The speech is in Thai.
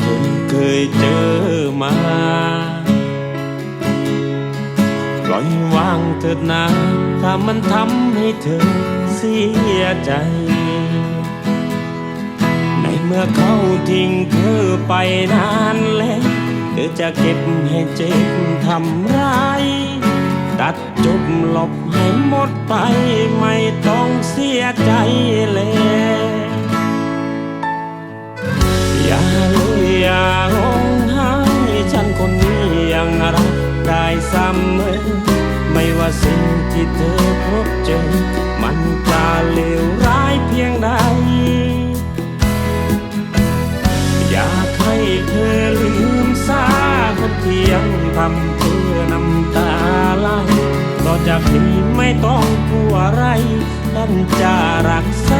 เธอเคยเจอมา ปล่อยวางเถิดนะถ้ามันทำให้เธอเสียใจ ในเมื่อเขาทิ้งเธอไปนานแล้วเธอจะเก็บให้เจ็บทำร้าย ตัดจบหลบให้หมดไปไม่ต้องเสียใจเลย สิ่งที่เธอพบเจอ มันจะเลวร้ายเพียงใด อยากให้เธอลืมซาคนเที่ยังทำเธอน้ำตาไหลต่อจากนี้ไม่ต้องกลัวอะไรฉันจะรักษา